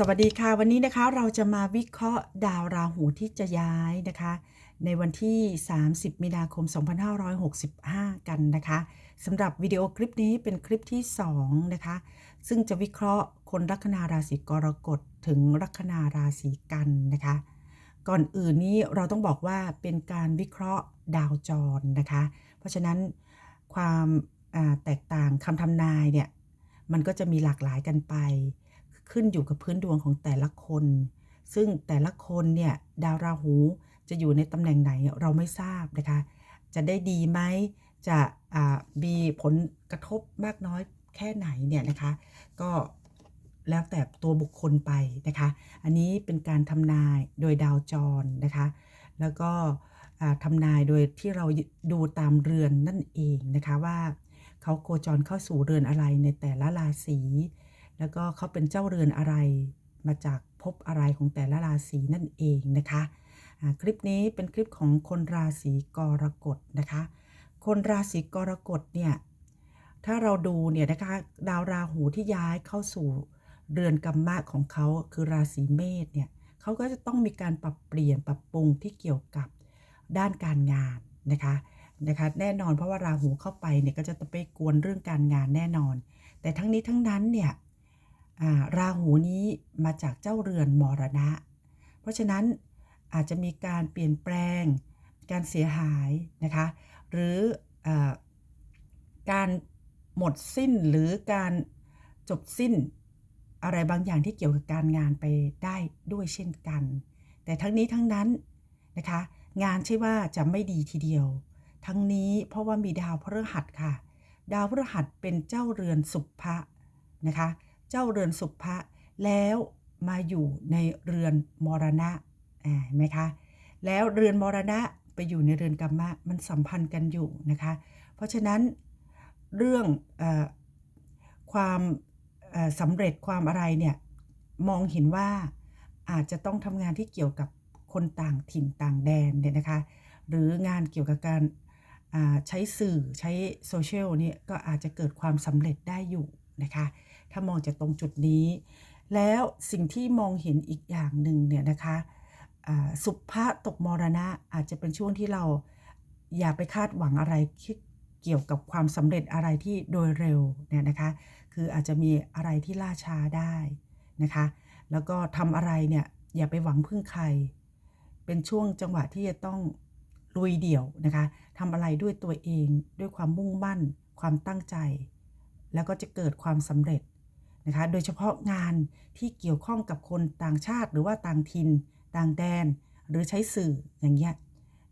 สวัสดีค่ะ วันนี้นะคะเราจะมาวิเคราะห์ดาวราหูที่จะย้ายนะคะ ในวันที่ 30 มีนาคม 2565 กันนะคะสำหรับวิดีโอคลิปนี้เป็นคลิปที่ 2 นะคะ ซึ่งจะวิเคราะห์คนลัคนาราศีกรกฎถึงลัคนาราศีกันนะคะ ก่อนอื่นนี้เราต้องบอกว่าเป็นการวิเคราะห์ดาวจรนะคะ เพราะฉะนั้นความแตกต่างคำทำนายเนี่ยมันก็จะมีหลากหลายกันไป ขึ้นอยู่กับพื้นดวงของแต่ละคน ซึ่งแต่ละคนเนี่ยดาวราหูจะอยู่ในตำแหน่งไหนเราไม่ทราบนะคะ จะได้ดีไหมจะมีผลกระทบมากน้อยแค่ไหนเนี่ยนะคะ ก็แล้วแต่ตัวบุคคลไปนะคะ อันนี้เป็นการทำนายโดยดาวจรนะคะ แล้วก็ทำนายโดยที่เราดูตามเรือนนั่นเองนะคะว่าเขาโคจรเข้าสู่เรือนอะไรในแต่ละราศี แล้วก็เขาเป็นเจ้าเรือนอะไร มาจากภพอะไรของแต่ละราศีนั่นเองนะคะคลิปนี้เป็นคลิปของคนราศีกรกฎนะคะ คนราศีกรกฎเนี่ยถ้าเราดูเนี่ยนะคะดาวราหูที่ย้ายเข้าสู่เรือนกรรมะของเขาคือราศีเมษเนี่ยเขาก็จะต้องมีการปรับเปลี่ยนปรับปรุงที่เกี่ยวกับด้านการงานนะคะนะคะแน่นอนเพราะว่าราหูเข้าไปเนี่ยก็จะไปกวนเรื่องการงานแน่นอน แต่ทั้งนี้ทั้งนั้นเนี่ย ราหูนี้มาจากเจ้าเรือนมรณะ เพราะฉะนั้นอาจจะมีการเปลี่ยนแปลง การเสียหายนะคะ หรืออการหมดสิ้นหรือการจบสิ้นอะไรบางอย่างที่เกี่ยวกับการงานไปได้ด้วยเช่นกัน แต่ทั้งนี้ทั้งนั้นนะคะ งานใช่ว่าจะไม่ดีทีเดียว ทั้งนี้เพราะว่ามีดาวพฤหัสค่ะ ดาวพฤหัสเป็นเจ้าเรือนสุภะนะคะ เจ้าเรือนสุภะแล้วมาอยู่ในเรือนมรณะอ่าเห็นไหมคะ แล้วเรือนมรณะไปอยู่ในเรือนกรรมะมันสัมพันธ์กันอยู่นะคะ เพราะฉะนั้นเรื่องอความสำเร็จความอะไรเนี่ยมองเห็นว่าอาจจะต้องทำงานที่เกี่ยวกับคนต่างถิ่นต่างแดนเนี่ยนะคะ หรืองานเกี่ยวกับการใช้สื่อใช้โซเชียลเนี่ยก็อาจจะเกิดความสำเร็จได้อยู่ นะคะ ถ้ามองจากตรงจุดนี้ แล้วสิ่งที่มองเห็นอีกอย่างหนึ่งเนี่ยนะคะสุภะตกมรณะอาจจะเป็นช่วงที่เราอย่าไปคาดหวังอะไรเกี่ยวกับความสำเร็จอะไรที่โดยเร็วเนี่ยนะคะ คืออาจจะมีอะไรที่ล่าช้าได้นะคะ แล้วก็ทำอะไรเนี่ยอย่าไปหวังพึ่งใคร เป็นช่วงจังหวะที่จะต้องลุยเดี่ยวนะคะทำอะไรด้วยตัวเองด้วยความมุ่งมั่น ความตั้งใจ แล้วก็จะเกิดความสำเร็จนะคะ โดยเฉพาะงานที่เกี่ยวข้องกับคนต่างชาติ หรือว่าต่างถิ่น ต่างแดน หรือใช้สื่ออย่างเงี้ย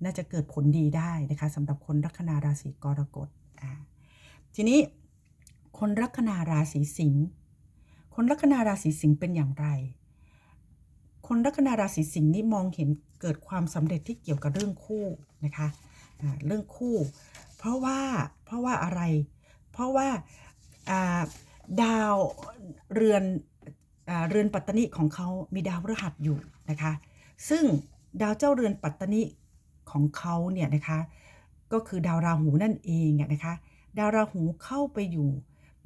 น่าจะเกิดผลดีได้นะคะสำหรับคนลัคนาราศีกรกฎอ่าทีนี้คนลัคนาราศีสิงห์คนลัคนาราศีสิงห์เป็นอย่างไร คนลัคนาราศีสิงห์นี่มองเห็นเกิดความสำเร็จที่เกี่ยวกับเรื่องคู่นะคะเรื่องคู่ เพราะว่าเพราะว่าอะไร เพราะว่า ดาวเรือนอเรือนปัตตนิของเขามีดาวพฤหัสอยู่นะคะ ซึ่งดาวเจ้าเรือนปัตตนิของเขาเนี่ยนะคะก็คือดาวราหูนั่นเองนะคะ ดาวราหูเข้าไปอยู่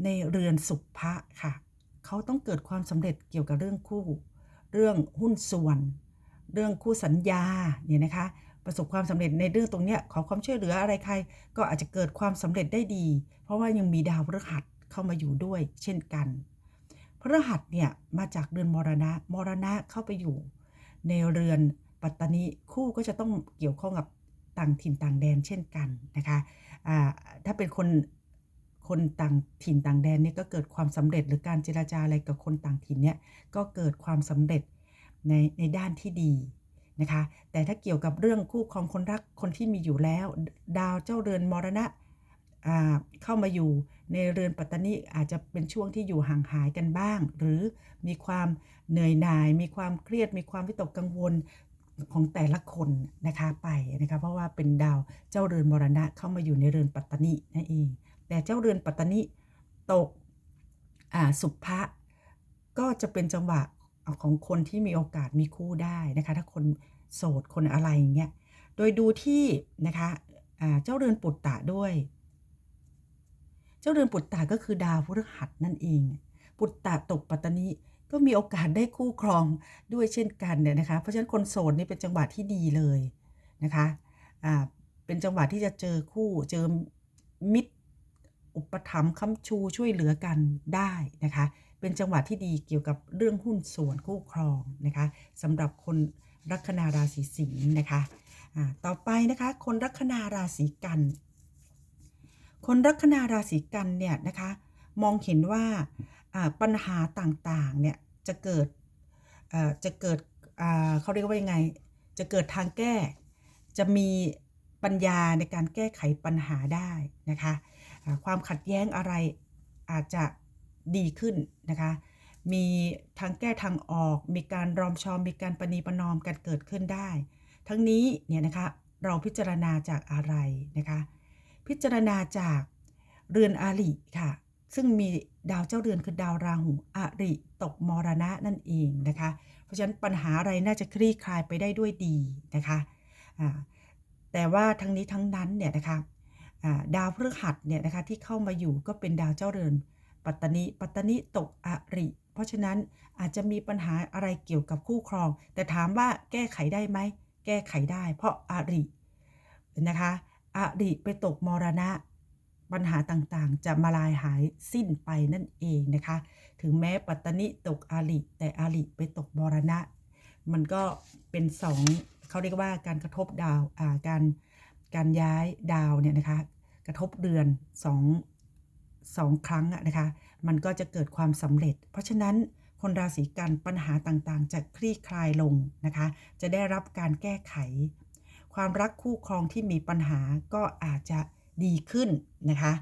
ในเรือนสุภะค่ะ เขาต้องเกิดความสำเร็จเกี่ยวกับเรื่องคู่ เรื่องหุ้นส่วน เรื่องคู่สัญญาเนี่ยนะคะ ประสบความสำเร็จในเรื่องตรงเนี้ยขอความช่วยเหลืออะไรใคร ก็อาจจะเกิดความสำเร็จได้ดี เพราะว่ายังมีดาวพฤหัส เข้ามาอยู่ด้วยเช่นกันพฤหัสเนี่ยมาจากเรือนมรณะ มรณะเข้าไปอยู่ ในเรือนปัตตานิคู่ก็จะต้องเกี่ยวข้องกับต่างถิ่นต่างแดนเช่นกันนะคะอ่าถ้าเป็นคนคนต่างถิ่นต่างแดนเนี่ยก็เกิดความสำเร็จหรือการเจราจาอะไรกับคนต่างถิ่นเนี่ยก็เกิดความสำเร็จในในด้านที่ดีนะคะ แต่ถ้าเกี่ยวกับเรื่องคู่ครองคนรักคนที่มีอยู่แล้ว ดาวเจ้าเรือนมรณะ เข้ามาอยู่ในเรือนปัตตนิอาจจะเป็นช่วงที่อยู่ห่างหายกันบ้าง หรือมีความเหนื่อยหน่าย มีความเครียด มีความวิตกกังวลของแต่ละคนนะคะไปนะคะเพราะว่าเป็นดาวเจ้าเรือนมรณะเข้ามาอยู่ในเรือนปัตตนินั่นเอง แต่เจ้าเรือนปัตตนิตกสุภะก็จะเป็นจังหวะของคนที่มีโอกาสมีคู่ได้นะคะ ถ้าคนโสดคนอะไรอย่างเงี้ยโดยดูที่นะคะเจ้าเรือนปุตตะด้วย เจ้าเรือนปุตตะก็คือดาวพฤหัสนั่นเอง ปุตตะตกปัตตานิก็มีโอกาสได้คู่ครองด้วยเช่นกันเนี่ยนะคะ เพราะฉะนั้นคนโสดนี่เป็นจังหวะที่ดีเลยนะคะอ่าเป็นจังหวะที่จะเจอคู่เจอมิตรอุปถัมภ์ค้ำชูช่วยเหลือกันได้นะคะ เป็นจังหวะที่ดีเกี่ยวกับเรื่องหุ้นส่วนคู่ครองนะคะสำหรับคนลัคนาราศีสิงห์นะคะอ่าต่อไปนะคะ คนลัคนาราศีกัน คนลัคนาราศีกันเนี่ยนะคะมองเห็นว่าปัญหาต่างๆเนี่ยจะเกิดจะเกิดเขาเรียกว่ายังไง จะเกิดทางแก้ จะมีปัญญาในการแก้ไขปัญหาได้นะคะความขัดแย้งอะไรอาจจะดีขึ้นนะคะมีทางแก้ทางออก มีการรอมชอม มีการประนีประนอมกันเกิดขึ้นได้ ทั้งนี้เนี่ยนะคะเราพิจารณาจากอะไรนะคะ พิจารณาจากเรือนอาริค่ะ ซึ่งมีดาวเจ้าเรือนคือดาวราหูอาริตกมรณะนั่นเองนะคะ เพราะฉะนั้นปัญหาอะไรน่าจะคลี่คลายไปได้ด้วยดีนะคะแต่ว่าทั้งนี้ทั้งนั้นเนี่ยนะคะดาวพฤหัสเนี่ยนะคะที่เข้ามาอยู่ก็เป็นดาวเจ้าเรือนปัตตนิปัตตนิตกอริ เพราะฉะนั้นอาจจะมีปัญหาอะไรเกี่ยวกับคู่ครอง แต่ถามว่าแก้ไขได้ไหมแก้ไขได้ เพราะอรินะคะ อริไปตกมรณะ ปัญหาต่างๆ จะมาลายหายสิ้นไปนั่นเองนะคะ ถึงแม้ปัตตนิตกอาริแต่อาริไปตกมรณะ มันก็เป็นสองเขาเรียกว่าการกระทบดาวอ่าการการย้ายดาวเนี่ยนะคะกระทบเดือนสองสองครั้งนะคะ มันก็จะเกิดความสำเร็จ เพราะฉะนั้นคนราศีกันปัญหาต่างๆ จะคลี่คลายลงนะคะ จะได้รับการแก้ไข ความรักคู่ครองที่มีปัญหาก็อาจจะดีขึ้นนะคะ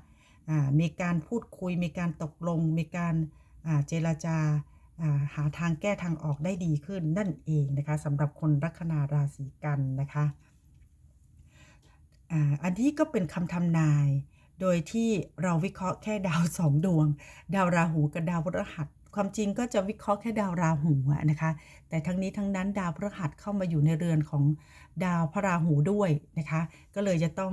มีการพูดคุย มีการตกลง มีการาเจรจาาหาทางแก้ทางออกได้ดีขึ้นนั่นเองนะคะสำหรับคนลัคนาราศีกันนะคะอันนี้ก็เป็นคำทำนาย โดยที่เราวิเคราะห์แค่ดาวสองดวง ดาวราหูกับดาวพฤหัส ความจริงก็จะวิเคราะห์แค่ดาวราหูนะคะ แต่ทั้งนี้ทั้งนั้นดาวพฤหัสเข้ามาอยู่ในเรือนของดาวพระราหูด้วยนะคะ ก็เลยจะต้อง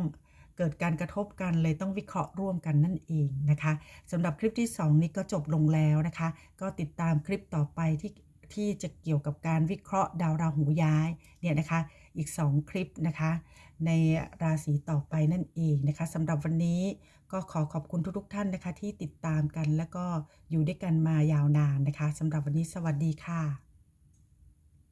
เกิดการกระทบกันเลยต้องวิเคราะห์ร่วมกันนั่นเองนะคะสำหรับคลิปที่ 2 นี้ก็จบลงแล้วนะคะ ก็ติดตามคลิปต่อไปที่ ที่จะเกี่ยวกับการวิเคราะห์ดาวราหูย้ายเนี่ยนะคะ อีก 2 คลิปนะคะ ในราศีต่อไปนั่นเองนะคะสำหรับวันนี้ก็ขอขอบคุณทุกๆท่านนะคะ ที่ติดตามกันแล้วก็อยู่ด้วยกันมายาวนานนะคะสำหรับวันนี้สวัสดีค่ะ